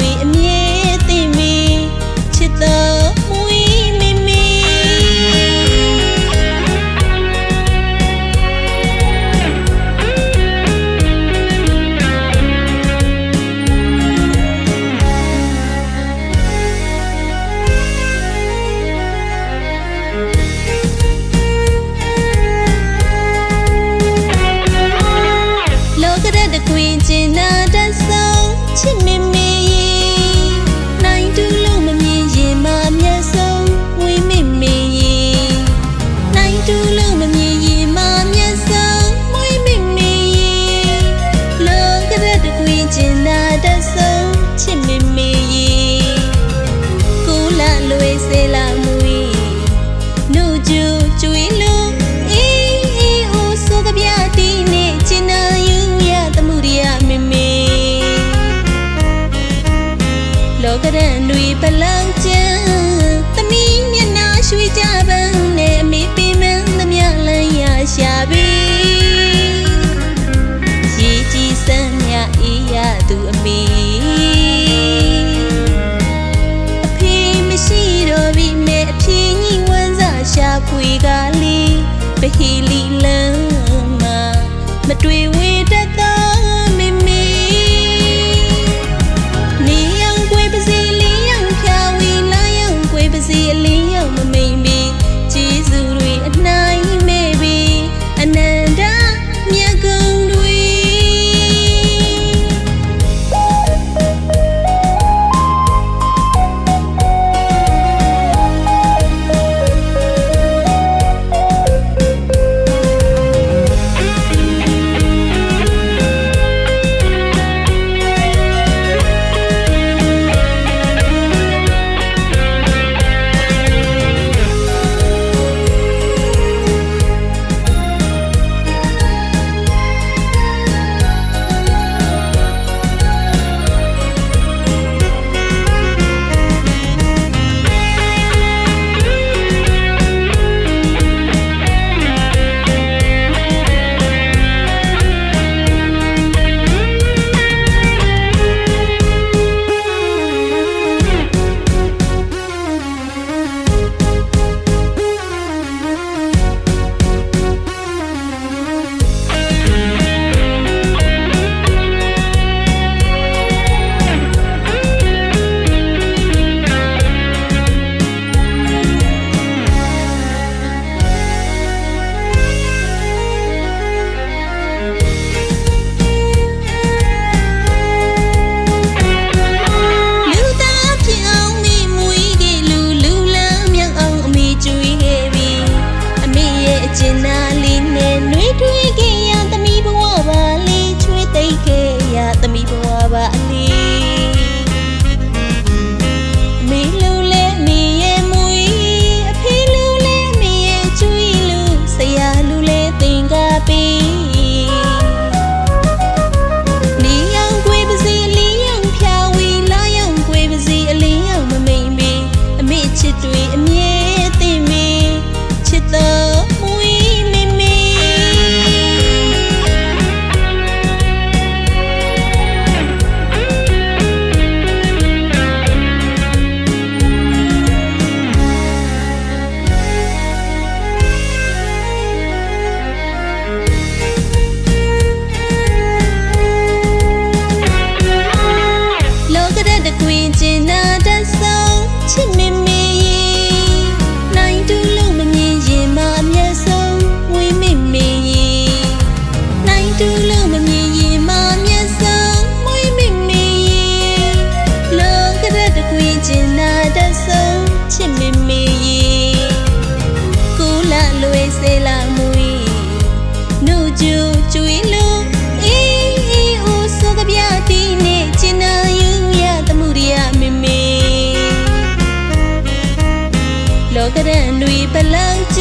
We meet. လွေစေလာမူ၏နှုတ်ကျူကျူလူဤဤဦးဆိုကပြတီနေချင်နာယူရသမှုရမမေလောကရန်တွေပလောင်ချ